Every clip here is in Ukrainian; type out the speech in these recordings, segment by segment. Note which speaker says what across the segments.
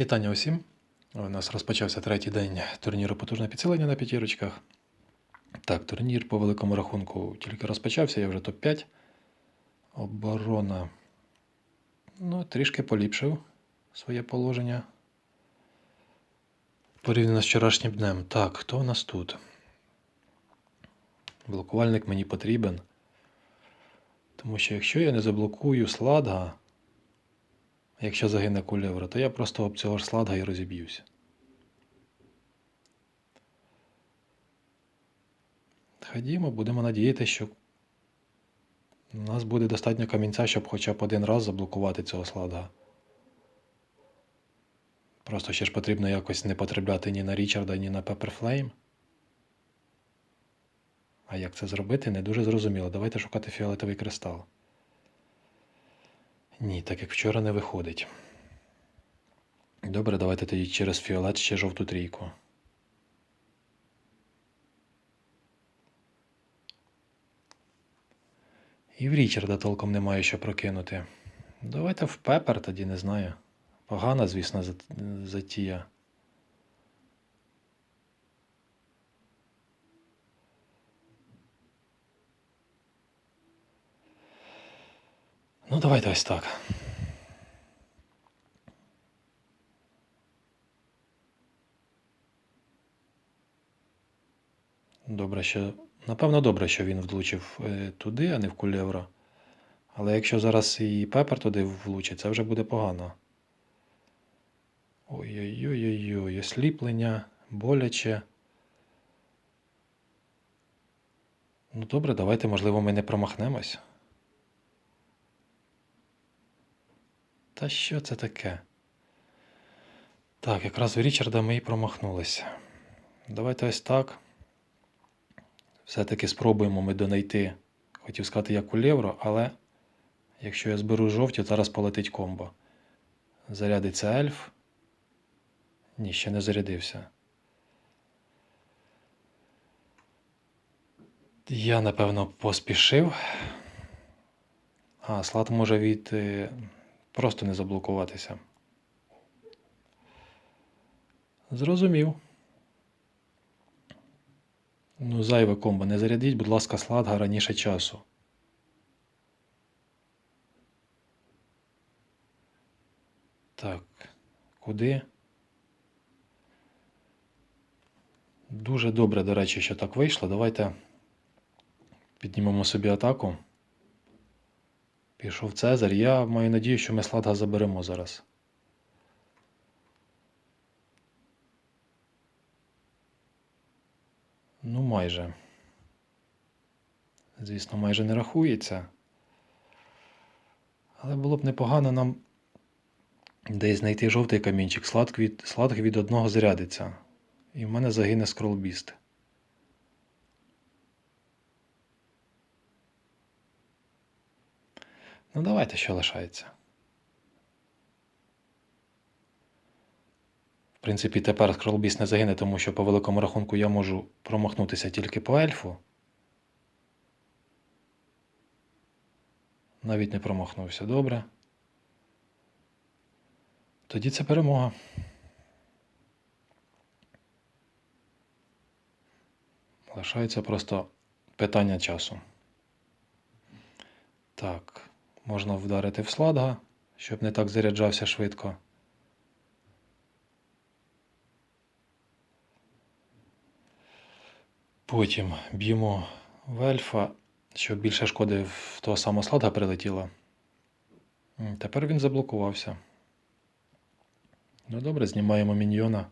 Speaker 1: Вітання усім. У нас розпочався третій день турніру потужне підсилення на п'ятірочках. Так, турнір по великому рахунку тільки розпочався, я вже топ-5. Оборона. Ну, трішки поліпшив своє положення. Порівняно з вчорашнім днем. Так, хто у нас тут? Блокувальник мені потрібен. Тому що якщо я не заблокую сладга, якщо загине кулевра, то я просто об цього ж сладга і розіб'юся. Ходімо, будемо надіятися, що у нас буде достатньо камінця, щоб хоча б один раз заблокувати цього сладга. Просто ще ж потрібно якось не потрапляти ні на Річарда, ні на Пепперфлейм. А як це зробити, не дуже зрозуміло. Давайте шукати фіолетовий кристал. Ні, так як вчора не виходить. Добре, давайте тоді через фіолет ще жовту трійку. І в Річарда толком немає що прокинути. Давайте в Пепер тоді не знаю. Погана, звісно, зат- затія. Ну, давайте ось так. Добре, що. Напевно, добре, що він влучив е, туди, а не в кулевра. Але якщо зараз і пепер туди влучить, це вже буде погано. Ой-ой-ой-ой, осліплення, боляче. Ну добре, давайте, можливо, ми не промахнемось. Та що це таке? Так, якраз у Річарда ми і промахнулися. Давайте ось так. Все-таки спробуємо ми донайти. Хотів сказати, як у Левро, але якщо я зберу жовті, зараз полетить комбо. Зарядиться ельф. Ні, ще не зарядився. Я, напевно, поспішив. А, слад може від. Просто не заблокуватися. Зрозумів. Ну, зайве комбо. Не зарядіть, будь ласка, сладга раніше часу. Так, куди? Дуже добре, до речі, що так вийшло. Давайте піднімемо собі атаку. Пішов Цезарь. Я маю надію, що ми сладга заберемо зараз. Ну, майже. Звісно, майже не рахується. Але було б непогано нам десь знайти жовтий камінчик. Слад від, слад від одного зарядиться. І в мене загине скролбіст. Ну, давайте, що лишається. В принципі, тепер скролбіс не загине, тому що по великому рахунку я можу промахнутися тільки по ельфу. Навіть не промахнувся. Добре. Тоді це перемога. Лишається просто питання часу. Так, можна вдарити в сладга, щоб не так заряджався швидко. Потім б'ємо в ельфа, щоб більше шкоди в того самого сладга прилетіло. Тепер він заблокувався. Ну добре, знімаємо міньйона.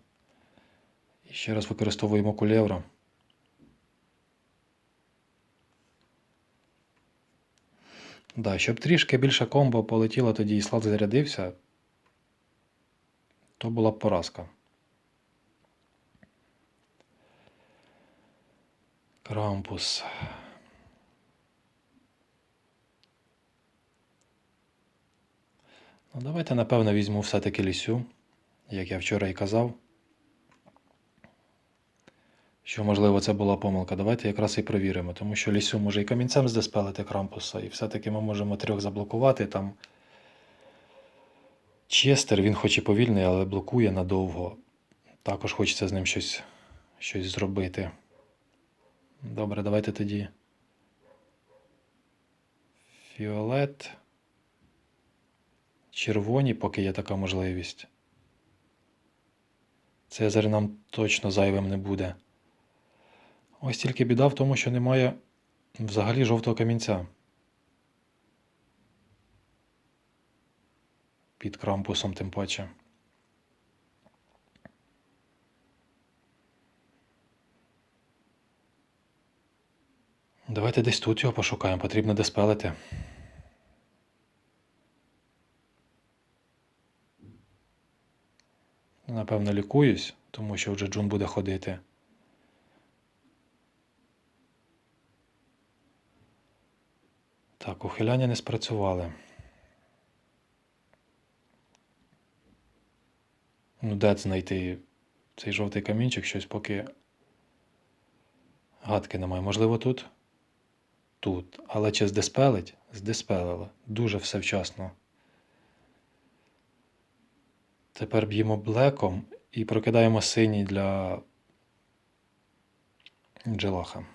Speaker 1: І ще раз використовуємо кулевра. Да, щоб трішки більше комбо полетіло тоді і слад зарядився, то була б поразка. Крампус. Ну, давайте, напевно, візьму все-таки лісю, як я вчора і казав. Що, можливо, це була помилка. Давайте якраз і провіримо, тому що лісю може і камінцем здеспелити крампуса, і все-таки ми можемо трьох заблокувати там. Честер, він хоч і повільний, але блокує надовго. Також хочеться з ним щось, щось зробити. Добре, давайте тоді. Фіолет. Червоні, поки є така можливість. Цезарь нам точно зайвим не буде. Ось тільки біда в тому, що немає взагалі жовтого камінця. Під крампусом тим паче. Давайте десь тут його пошукаємо, потрібно диспелити. Напевно, лікуюсь, тому що вже Джун буде ходити. Так, ухиляння не спрацювали. Ну, де знайти цей жовтий камінчик, щось поки гадки немає. Можливо, тут? Тут. Але чи здиспелить? Здиспелило. Дуже все вчасно. Тепер б'ємо блеком і прокидаємо синій для джелаха.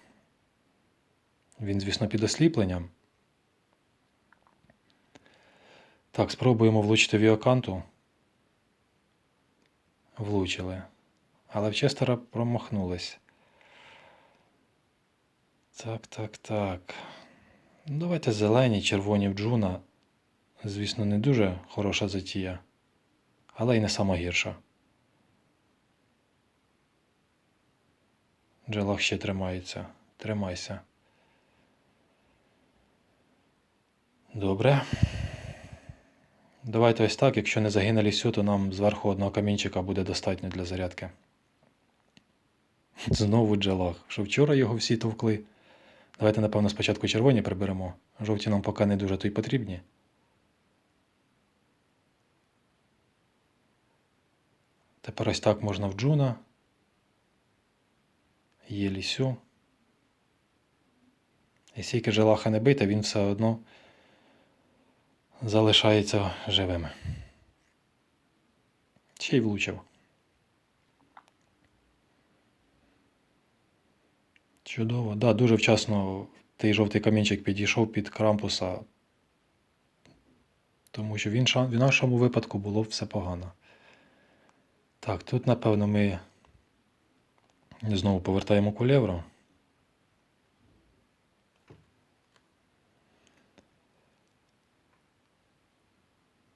Speaker 1: Він, звісно, під осліпленням. Так, спробуємо влучити віоканту. Влучили. Але в Честера промахнулись. Так, так, так. Ну, Давайте зелені, червоні в Джуна. Звісно, не дуже хороша затія, але й не сама гірша. Джелах ще тримається. Тримайся. Добре. Давайте ось так. Якщо не загине лісю, то нам зверху одного камінчика буде достатньо для зарядки. Знову джелах. Що вчора його всі товкли. Давайте, напевно, спочатку червоні приберемо. Жовті нам поки не дуже то й потрібні. Тепер ось так можна в Джуна. Є лісю. І скільки желаха не бити, він все одно залишається живим. Ще й влучив. Чудово. Да, дуже вчасно той жовтий камінчик підійшов під крампуса, тому що в, інша, в нашому випадку було все погано. Так, тут, напевно, ми знову повертаємо кулевру.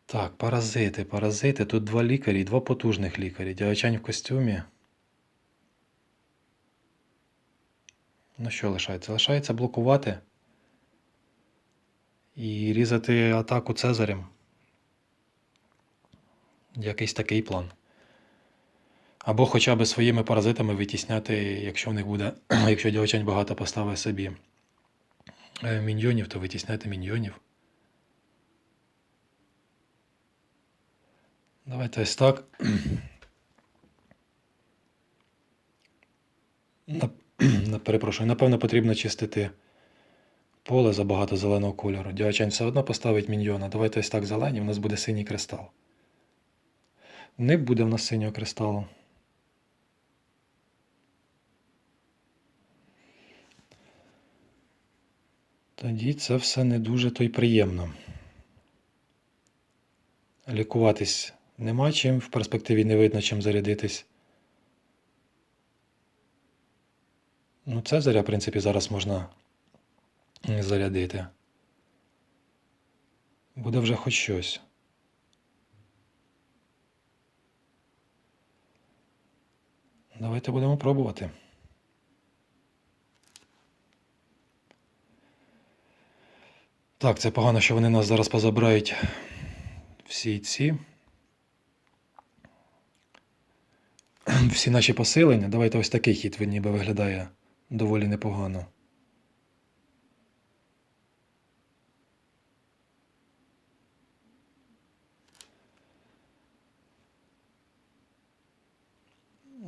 Speaker 1: Так, паразити, паразити. Тут два лікарі, два потужних лікарі. Діачань в костюмі. Ну що лишається? Лишається блокувати і різати атаку Цезарем. Якийсь такий план. Або хоча б своїми паразитами витісняти, якщо в них буде, якщо дівчань багато поставить собі е, міньйонів, то витісняти міньйонів. Давайте ось так. Перепрошую, напевно, потрібно чистити поле за багато зеленого кольору. Дівчань все одно поставить міньйона. Давайте ось так зелені, у нас буде синій кристал. Не буде в нас синього кристалу. Тоді це все не дуже то й приємно. Лікуватись нема чим, в перспективі не видно чим зарядитись. Ну, Цезаря, в принципі, зараз можна зарядити. Буде вже хоч щось. Давайте будемо пробувати. Так, це погано, що вони нас зараз позабирають всі ці. Всі наші посилення. Давайте ось такий хід він ніби виглядає доволі непогано.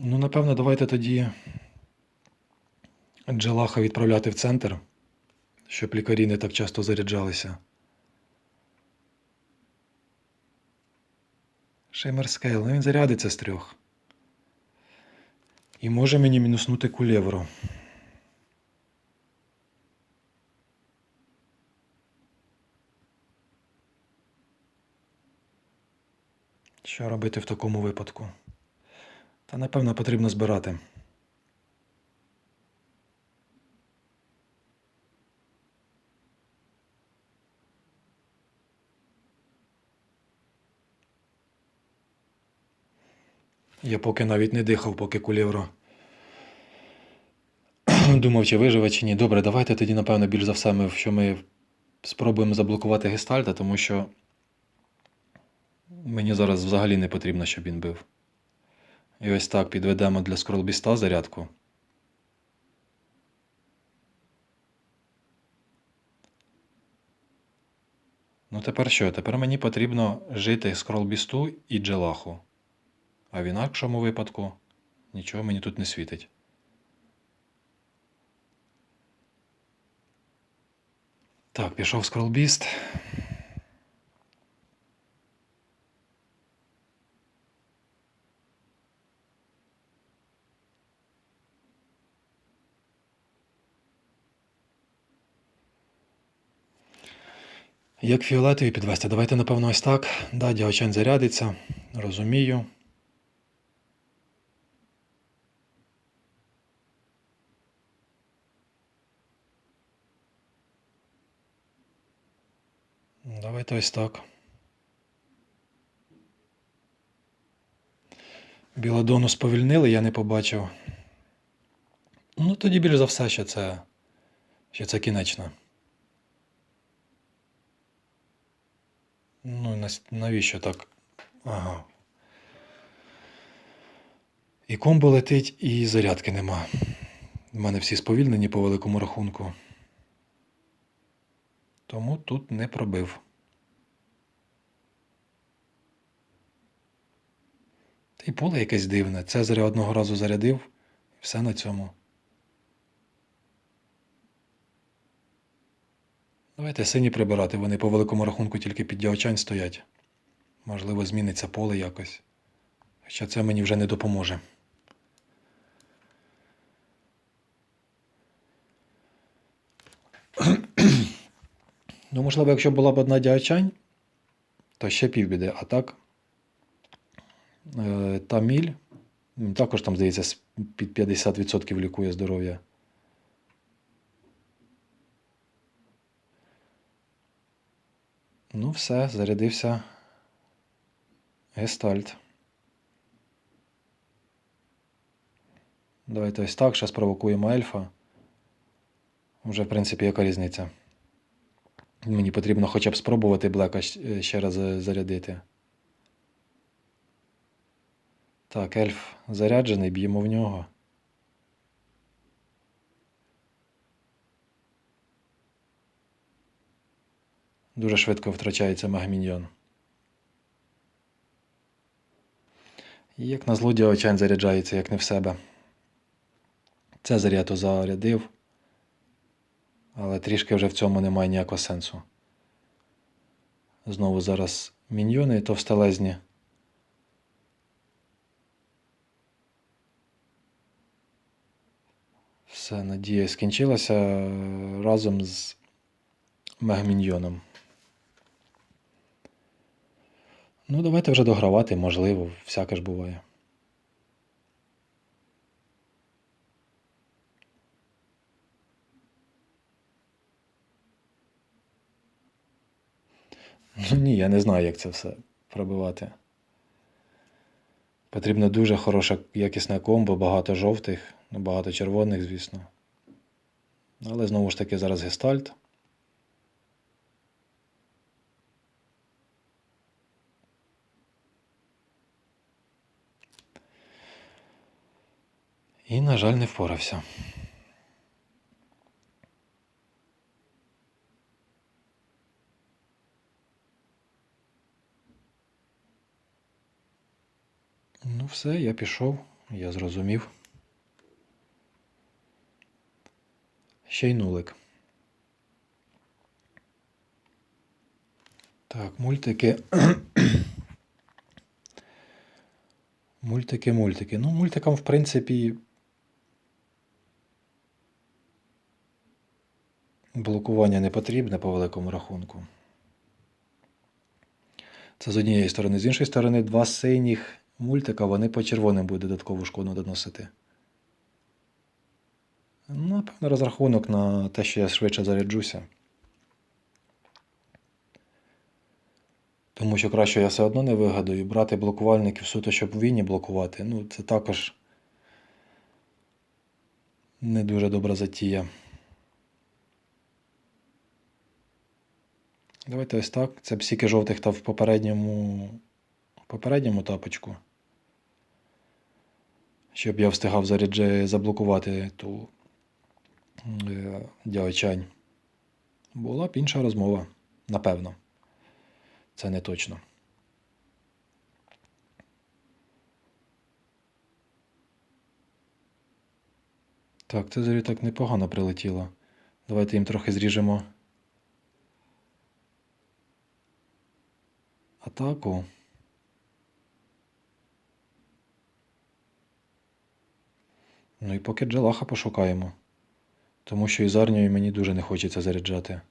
Speaker 1: Ну, напевно, давайте тоді Джелаха відправляти в центр, щоб лікарі не так часто заряджалися. Шеймер скейл, ну він зарядиться з трьох. І може мені мінуснути кулєвру. Що робити в такому випадку? Та напевно потрібно збирати. Я поки навіть не дихав, поки кулєвро. Думав, чи виживе, чи ні. Добре, давайте тоді, напевно, більш за все, ми, що ми спробуємо заблокувати гестальта, тому що мені зараз взагалі не потрібно, щоб він бив. І ось так підведемо для скролбіста зарядку. Ну тепер що? Тепер мені потрібно жити скролбісту і джелаху. А в інакшому випадку нічого мені тут не світить. Так, пішов скролбіст. Як фіолетові підвести? Давайте, напевно, ось так. Да, діочань зарядиться. Розумію. Давайте ось так. Біладону сповільнили, я не побачив. Ну, тоді більш за все, що це, що це кінечно. Ну, навіщо так? Ага. І комбо летить, і зарядки нема. У мене всі сповільнені по великому рахунку. Тому тут не пробив. Та й поле якесь дивне. Цезаря одного разу зарядив, і все на цьому. Давайте сині прибирати, вони по великому рахунку тільки під діочань стоять. Можливо, зміниться поле якось. Хоча це мені вже не допоможе. Ну, можливо, якщо була б одна діачань, то ще півбіди. А так, Таміль, м, також там, здається, під 50% лікує здоров'я. Ну, все, зарядився гестальт. Давайте ось так, ще спровокуємо ельфа. Вже, в принципі, яка різниця? Мені потрібно хоча б спробувати Блека е, ще раз е, зарядити. Так, ельф заряджений, б'ємо в нього. Дуже швидко втрачається мегаміньйон. І Як на зло діочань заряджається, як не в себе. Це заряду зарядив. Але трішки вже в цьому немає ніякого сенсу. Знову зараз міньйони товстелезні. Все, надія скінчилася е, разом з мегаміньйоном. Ну, давайте вже догравати, можливо, всяке ж буває. Ну ні, я не знаю, як це все пробивати. Потрібно дуже хороше якісне комбо, багато жовтих, ну, багато червоних, звісно. Але знову ж таки зараз гестальт. І, на жаль, не впорався. Ну, все, я пішов, я зрозумів. Ще й нулик. Так, мультики. Мультики, мультики. Ну, мультикам, в принципі. Блокування не потрібне по великому рахунку. Це з однієї сторони. З іншої сторони, два синіх мультика, вони по червоним будуть додаткову шкоду доносити. Ну, напевно, розрахунок на те, що я швидше заряджуся. Тому що краще я все одно не вигадую. Брати блокувальників суто, щоб війні блокувати. Ну, це також не дуже добра затія. Давайте ось так. Це б стільки жовтих та в попередньому, в попередньому тапочку. Щоб я встигав зарядже заблокувати ту е, діочань. Була б інша розмова, напевно. Це не точно. Так, це так непогано прилетіло. Давайте їм трохи зріжемо. Атаку. Ну і поки Джалаха пошукаємо. Тому що із арнією мені дуже не хочеться заряджати.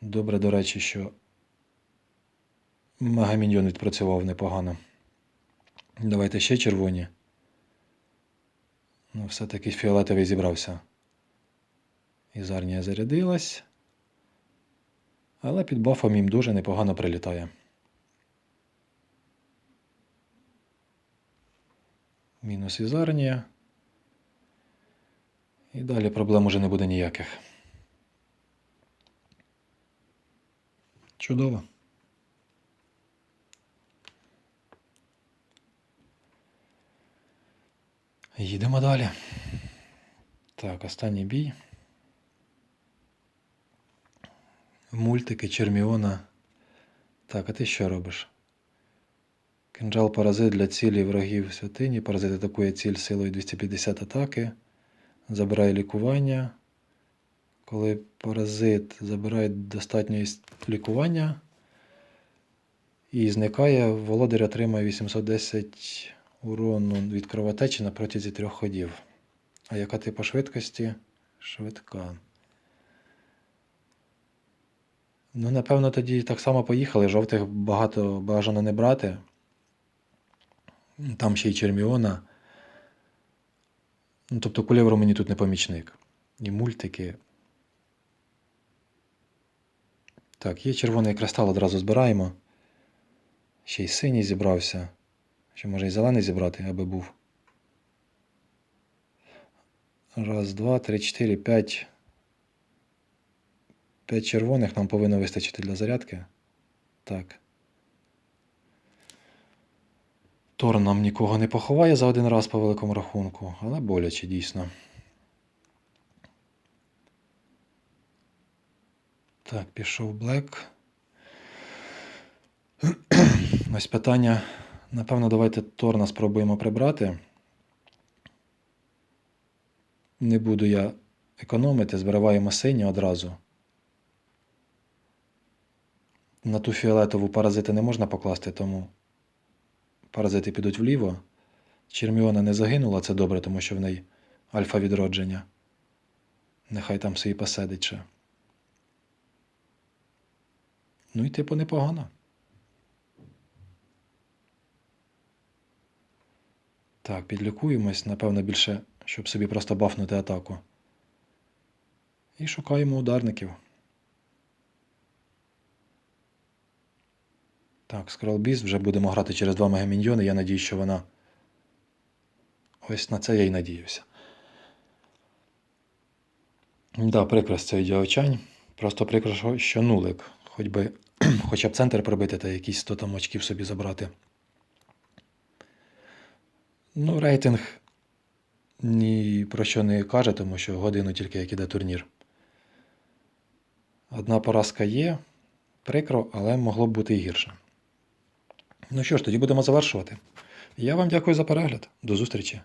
Speaker 1: Добре, до речі, що Мегаміньйон відпрацював непогано. Давайте ще червоні. Ну, все-таки фіолетовий зібрався. Ізарнія зарядилась. Але під бафом їм дуже непогано прилітає. Мінус Ізарнія. І далі проблем уже не буде ніяких. Чудово. Їдемо далі. Так, останній бій. Мультики Черміона. Так, а ти що робиш? Кинджал паразит для цілі ворогів святині. Паразит атакує ціль силою 250 атаки. Забирає лікування. Коли паразит забирає достатньо лікування і зникає, володар отримає 810 урону від кровотечі на протязі трьох ходів. А яка типу швидкості? Швидка. Ну, напевно, тоді так само поїхали. Жовтих багато бажано не брати. Там ще й Черміона. Ну, тобто кулєвро мені тут не помічник. І мультики. Так, є червоний кристал, одразу збираємо. Ще й синій зібрався. Ще може і зелений зібрати, аби був. Раз, два, три, чотири, п'ять. П'ять червоних нам повинно вистачити для зарядки. Так. Тор нам нікого не поховає за один раз по великому рахунку, але боляче дійсно. Так, пішов Блек. Ось питання. Напевно, давайте Торна спробуємо прибрати. Не буду я економити, збриваємо синю одразу. На ту фіолетову паразити не можна покласти, тому паразити підуть вліво. Черміона не загинула, це добре, тому що в неї альфа відродження. Нехай там собі посидить ще. Ну і типу непогано. Так, підлікуємось, напевно, більше, щоб собі просто бафнути атаку. І шукаємо ударників. Так, скролбіст, вже будемо грати через два мегаміньйони. Я надію, що вона. Ось на це я й надіявся. Да, прикро з цією діочань. Просто прикро, що нулик. Хоч би, хоча б центр пробити та якісь 100 там очків собі забрати. Ну, рейтинг ні про що не каже, тому що годину тільки як іде турнір. Одна поразка є. Прикро, але могло б бути і гірше. Ну що ж, тоді будемо завершувати. Я вам дякую за перегляд. До зустрічі.